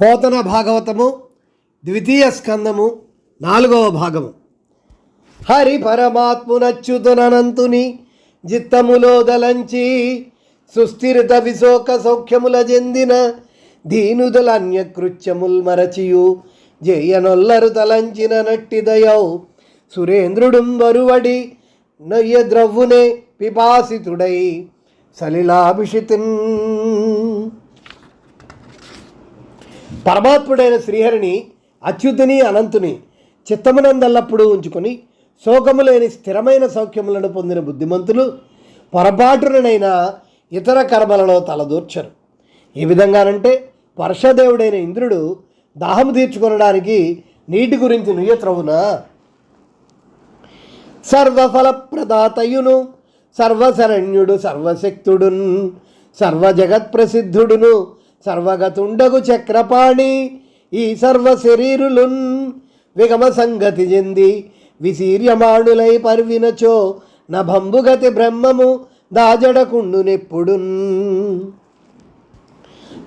పోతన భాగవతము ద్వితీయ స్కందము నాలుగవ భాగము. హరి పరమాత్మునచ్యుతునంతుని జిత్తములో దలంచి సుస్థిరత విశోక సౌఖ్యముల చెందిన దీనుదల అన్యకృత్యముల్ మరచియు జయనొల్లరు తలంచిన నట్టిదయౌ సురేంద్రుడు వరువడి నొయ్య ద్రవ్వునే పిపాసితుడై సలిలాభిషితిన్. పరమాత్ముడైన శ్రీహరిని అచ్యుతుని అనంతుని చిత్తమునందల్లప్పుడు ఉంచుకొని శోకము లేని స్థిరమైన సౌఖ్యములను పొందిన బుద్ధిమంతులు పొరపాటునైనా ఇతర కర్మలలో తలదూర్చరు. ఈ విధంగానంటే వర్షదేవుడైన ఇంద్రుడు దాహము తీర్చుకొనడానికి నీటి గురించి నుయ్యత్రవునా? సర్వఫలప్రదాతయును సర్వశరణ్యుడు సర్వశక్తుడున్ సర్వజగత్ప్రసిద్ధుడును సర్వగతుండగు చక్రపాణి ఈ సర్వ శరీరులున్ విగమ సంగతి చెంది విశీర్యమాణులై పర్వినచో నభంబుగతి బ్రహ్మము దాజడకుండునెప్పుడున్.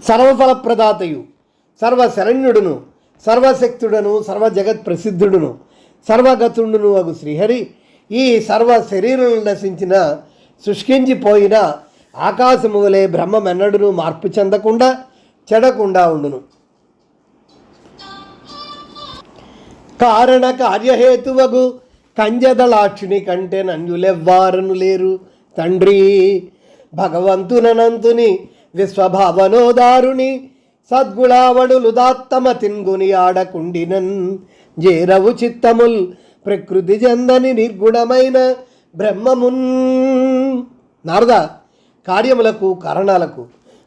సర్వఫలప్రదాతయు సర్వశరణ్యుడును సర్వశక్తుడను సర్వ జగత్ ప్రసిద్ధుడును సర్వగతుండును అగు శ్రీహరి ఈ సర్వ శరీరులను నశించిన శుష్కించిపోయిన ఆకాశము వలె బ్రహ్మమెన్నడును మార్పు చెందకుండా చెడకుండా ఉండును. కారణ కార్యహేతువగు కంజదళాక్షుని కంటే నన్యులెవ్వారను లేరు తండ్రి. భగవంతుననంతుని విశ్వభావనోదారుని సద్గుళావడులు దాత్తమ తిన్గుని ఆడకుండినన్ జేరవు చిత్తముల్ ప్రకృతి జందని నిర్గుణమైన బ్రహ్మమున్. నారదా. కార్యములకు కారణాలకు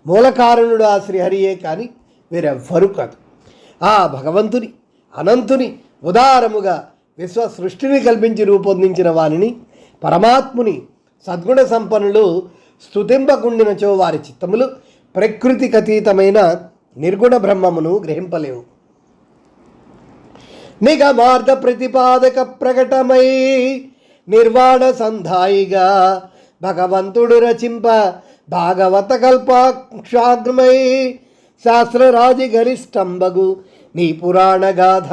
మూల కారణుడు ఆ శ్రీహరియే కానీ వేరెవ్వరూ కాదు. ఆ భగవంతుని అనంతుని ఉదారముగా విశ్వ సృష్టిని కల్పించి రూపొందించిన వానిని పరమాత్ముని సద్గుణ సంపన్నులు స్థుతింపకుండినచో వారి చిత్తములు ప్రకృతికి అతీతమైన నిర్గుణ బ్రహ్మమును గ్రహింపలేవు. నిగమార్గ ప్రతిపాదక ప్రకటమై నిర్వాణ సంధాయిగా భగవంతుడు రచింప భాగవత కల్పాక్షాగ్రమై శాస్త్రరాజి గరిష్టంబగు నీ పురాణ గాథ.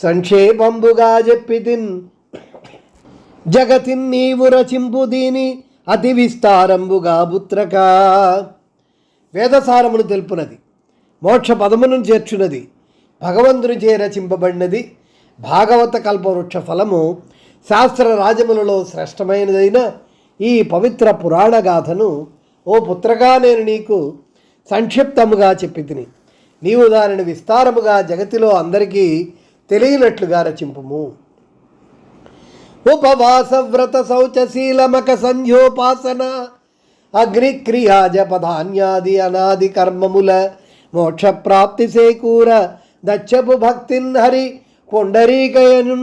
సంక్షేపంబుగా చెప్పితిన్ జగతిన్ నీవు రచింపు దీని అతి విస్తారంబుగా పుత్రక. వేదసారమును తెలుపునది మోక్ష పదమును చేర్చున్నది భగవంతుని చే రచింపబడినది భాగవత కల్పవృక్ష ఫలము శాస్త్ర రాజములలో శ్రేష్టమైనదైన ఈ పవిత్ర పురాణ గాథను ఓ పుత్రగా నేను నీకు సంక్షిప్తముగా చెప్పి తిని నీవు దానిని విస్తారముగా జగతిలో అందరికీ తెలియనట్లుగా రచింపుము. ఉపవాస వ్రత శౌచశీలమక సంధ్యోపాసన అగ్నిక్రియా జపధాన్యాది అనాది కర్మముల మోక్ష ప్రాప్తి సేకూర దచ్చపు భక్తిన్ హరి పొండరీకయను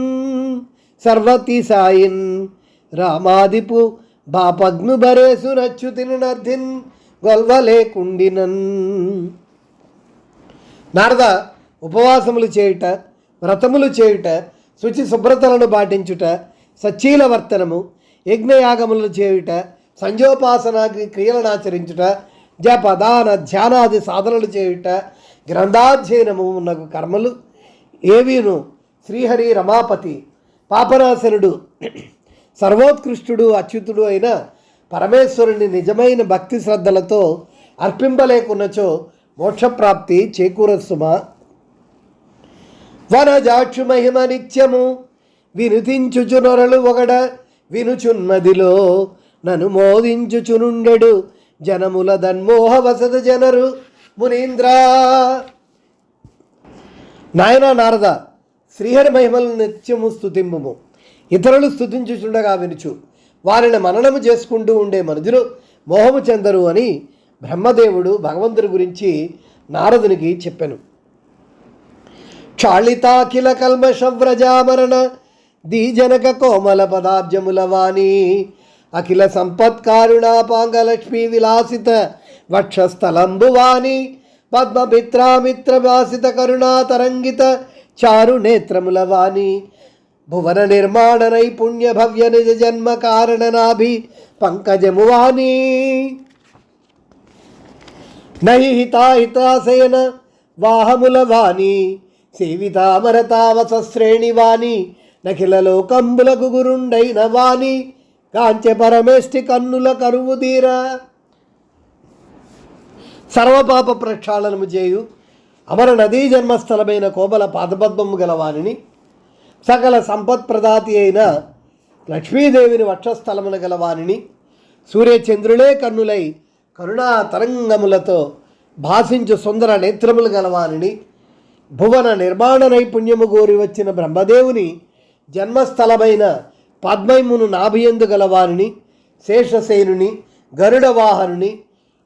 సర్వతి సాయిన్ రామాదిపు బాపగ్ను బరేసు నచ్చుతిని నర్ధిన్ గొల్వలేకుండినన్ నారద ఉపవాసములు చేయుట వ్రతములు చేయుట శుచి శుభ్రతలను పాటించుట సచీల వర్తనము యజ్ఞయాగములు చేయుట సంజోపాసన క్రియలను ఆచరించుట జప దాన ధ్యానాది సాధనలు చేయుట గ్రంథాధ్యయనము ఉన్నగు కర్మలు. ఏవీను శ్రీహరి రమాపతి పాపనాశనుడు సర్వోత్కృష్టుడు అచ్యుతుడు అయిన పరమేశ్వరుని నిజమైన భక్తి శ్రద్ధలతో అర్పింపలేకున్నచో మోక్షప్రాప్తి చేకూరస్సుమా వనజాక్షు మహిమ నిత్యము వినుతించుచునొరలు ఒకడ వినుచున్మదిలో నన్ను మోదించుచునుండెడు జనముల దన్మోహ వసత జనరు మునీంద్ర. నాయన నారద శ్రీహరి మహిమలను నిత్యము స్థుతింపుము ఇతరులు స్థుతించుచుండగా వినుచు. వారిని మననము చేసుకుంటూ ఉండే మనుజులు మోహము చెందరు అని బ్రహ్మదేవుడు భగవంతుడి గురించి నారదునికి చెప్పాను. క్షాళితాఖిల కల్మషవ్రజామరణ దీజనక కోమల పదాబ్జముల వాణి అఖిల సంపత్కారుణాపాంగలక్ష్మీ విలాసిత వక్షస్థలంబువాణి పద్మమిత్రామిత్రవాసిత కరుణాతరంగిత కరుణా తరంగిత చారు నేత్రముల వాణి. భువన నిర్మాణ నైపుణ్య భవ్య నిజ జన్మ కారణనాభి పంకజము వాణి. నహి హితాహితాశయన వాహముల వాణి. సేవితామరతావసశ్రేణి వాణి. నఖిల లోకంబులకు గురుండైన వాణి. కాంచె పరమేష్టి కన్నుల కరువు తీరా. సర్వపాప ప్రక్షాళనము చేయు. అమర నదీ జన్మస్థలమైన కోబల పాదపద్మము గలవాణిని సకల సంపత్ప్రదాతి అయిన లక్ష్మీదేవిని వక్షస్థలమున గలవాణిని సూర్యచంద్రులే కన్నులై కరుణా తరంగములతో భాషించు సుందర నేత్రములు గలవానిని భువన నిర్మాణ నైపుణ్యము గోరి వచ్చిన బ్రహ్మదేవుని జన్మస్థలమైన పద్మైమును నాభియందు గలవారిని శేషసేనుని గరుడవాహనుని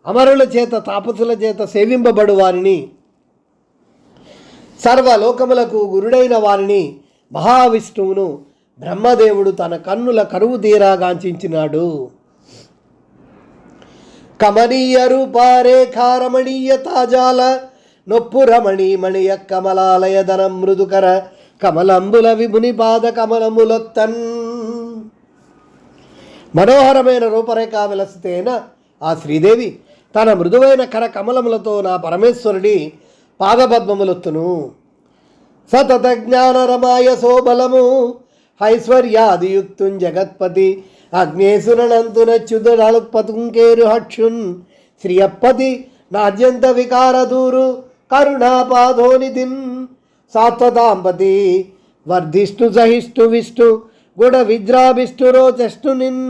అమరుల చేత తాపసుల చేత సేవింపబడు వారిని సర్వలోకములకు గురుడైన వారిని మహావిష్ణువును బ్రహ్మదేవుడు తన కన్నుల కరువు తీరాగాంచినాడు కమనీయ రూపారేఖారమణీయ తాజాల నొప్పు రమణీ మణియ కమలాలయ ధనం మృదుకర కమలంబుల విభుని పాద కమలములొత్తన్. మనోహరమైన రూపరేఖ విలసితేన ఆ శ్రీదేవి తన మృదువైన కర కమలములతో నా పరమేశ్వరుడి పాదపద్మములొత్తును. సతత జ్ఞానరమాయ సోబలము ఐశ్వర్యాదియుక్తున్ జగత్పతి అగ్నేశురణంతునచ్యుతుడల్పతుంకేరు హక్షున్ శ్రీయప్పతి నాద్యంత వికారదూరు కరుణాపాధోనిధిన్ సాత్వతాంపతి వర్ధిష్ణు సహిష్ణు విష్ణు గుడ విద్రాభిష్టు రోచష్టు నిన్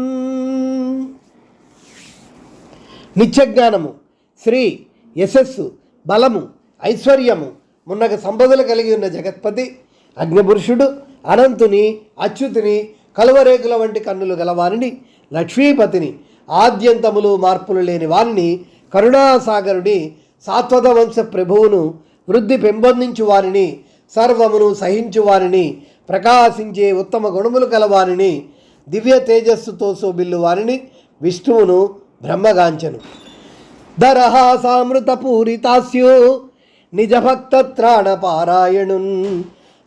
నిత్యజ్ఞానము శ్రీ యశస్సు బలము ఐశ్వర్యము. మున్నగ సంపదలు కలిగి ఉన్న జగత్పతి అగ్నిపురుషుడు అనంతుని అచ్యుతిని కలువరేకుల వంటి కన్నులు గలవారిని లక్ష్మీపతిని ఆద్యంతములు మార్పులు లేని వారిని కరుణాసాగరుడి సాత్వత వంశ ప్రభువును వృద్ధి పెంపొందించు వారిని సర్వమును సహించు వారిని ప్రకాశించే ఉత్తమ గుణములు కలవారిని దివ్య తేజస్సుతో శోభిల్లు వారిని విష్ణువును బ్రహ్మగాంచను. దరహాసామృత పూరితాస్యో. నిజ భక్త త్రాణ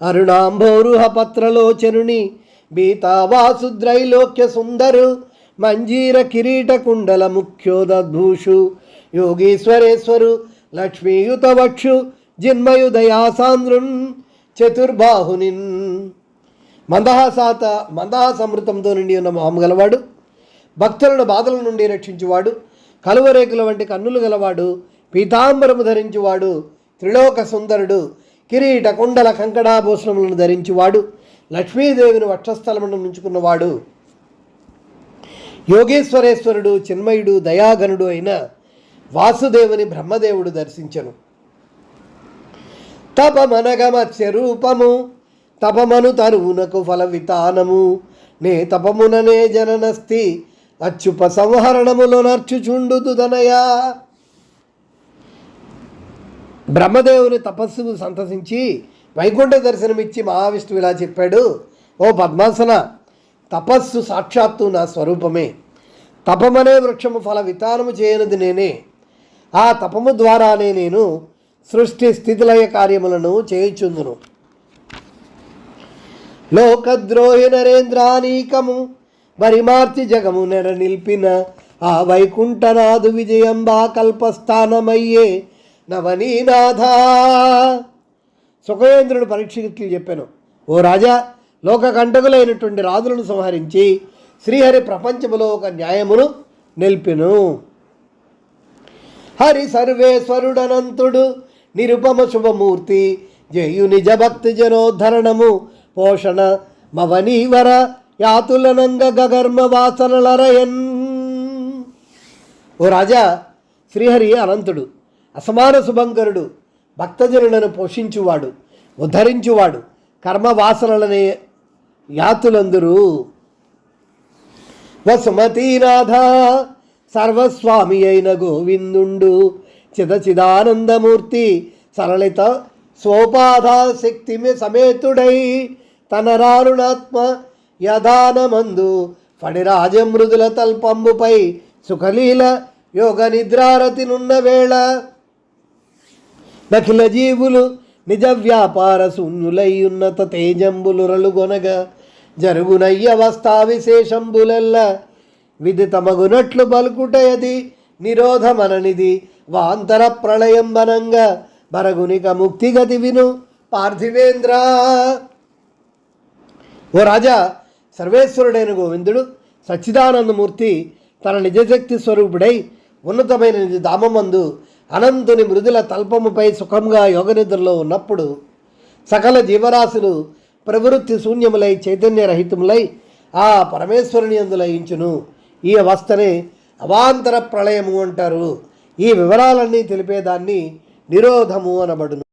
అరుణాంభోరుహ పత్రలోచనుని బీతావాసుద్రైలోక్య సుందరు మంజీర కిరీట కుండల ముఖ్యోదద్భూషు యోగీశ్వరేశ్వరు లక్ష్మీయుతవక్షు జిన్మయుదయాసాంద్రున్ చతుర్బాహునిన్. మందహాసాత మందహాసమృతంతో నిండి ఉన్న మొహం గలవాడు భక్తులను బాధల నుండి రక్షించువాడు కలువరేకుల వంటి కన్నులు గలవాడు పీతాంబరము ధరించువాడు త్రిలోక సుందరుడు కిరీట కుండల కంకణాభూషణములను ధరించువాడు. లక్ష్మీదేవిని వక్షస్థలమును ఉంచుకున్నవాడు యోగేశ్వరేశ్వరుడు చిన్మయుడు దయాగనుడు అయిన వాసుదేవుని బ్రహ్మదేవుడు దర్శించను. తపమనగమత్స్య రూపము తపమను తరువునకు ఫల వితానము నే తపముననే జననస్తి అచ్యుప సంహరణములో నర్చుచుండు తనయా బ్రహ్మదేవుని తపస్సును సంతసించి వైకుంఠ దర్శనమిచ్చి మహావిష్ణువు ఇలా చెప్పాడు ఓ పద్మాసన తపస్సు సాక్షాత్తు నా స్వరూపమే. తపమనే వృక్షము ఫల వితానము చేయనది నేనే. ఆ తపము ద్వారానే నేను సృష్టి స్థితిలయ కార్యములను చేయుచుందును. లోకద్రోహి నరేంద్రానీకము మరిమార్చి జగము నెర నిలిపిన ఆ వైకుంఠనాథు విజయంబా కల్పస్థానమయ్యే నవనీనాథ. సుఖేంద్రుడు పరీక్షితులు చెప్పాను. ఓ రాజా లోక కంటకులైనటువంటి రాజులను సంహరించి శ్రీహరి ప్రపంచములో ఒక న్యాయమును నిలిపెను. హరి సర్వేశ్వరుడనంతుడు నిరుపమ శుభమూర్తి జయు నిజ భక్తి జనోద్ధరణము పోషణ మవనీవర యాతులనంగ గగర్మ వాసనలరయన్. ఓ రాజా శ్రీహరి అనంతుడు అసమాన శుభంకరుడు భక్తజనులను పోషించువాడు ఉద్ధరించువాడు కర్మవాసనలనే యాతులందరూ. వసుమతీనాథ సర్వస్వామి అయిన గోవిందుండు చిదచిదానందమూర్తి సరళిత స్వోపాధ శక్తి సమేతుడై తన రారుణాత్మ యదానమందు ఫణిరాజమృదుల తల్పంబుపై సుఖలీల యోగ నిద్రారతినున్న వేళ నఖిల జీవులు నిజ వ్యాపార శూన్యులై ఉన్నత తేజంబులు రలుగొనగ జరుగునయ్యవస్థా విశేషంబులెల్ల విదితమగునట్లు పలుకుటయది నిరోధమననిది వాంతర ప్రళయం బనంగా బరగునిక ముక్తిగతి విను పార్థివేంద్ర. ఓ రాజా సర్వేశ్వరుడైన గోవిందుడు సచ్చిదానందమూర్తి తన నిజశక్తి స్వరూపుడై ఉన్నతమైన నిజ ధామమందు అనంతుని మృదుల తల్పముపై సుఖంగా యోగనిద్రలో ఉన్నప్పుడు సకల జీవరాశులు ప్రవృత్తి శూన్యములై చైతన్యరహితములై ఆ పరమేశ్వరుని అందులయించును ఈ అవస్థనే అవాంతర ప్రళయము అంటారు. ఈ వివరాలన్నీ తెలిపేదాన్ని నిరోధము అనబడును.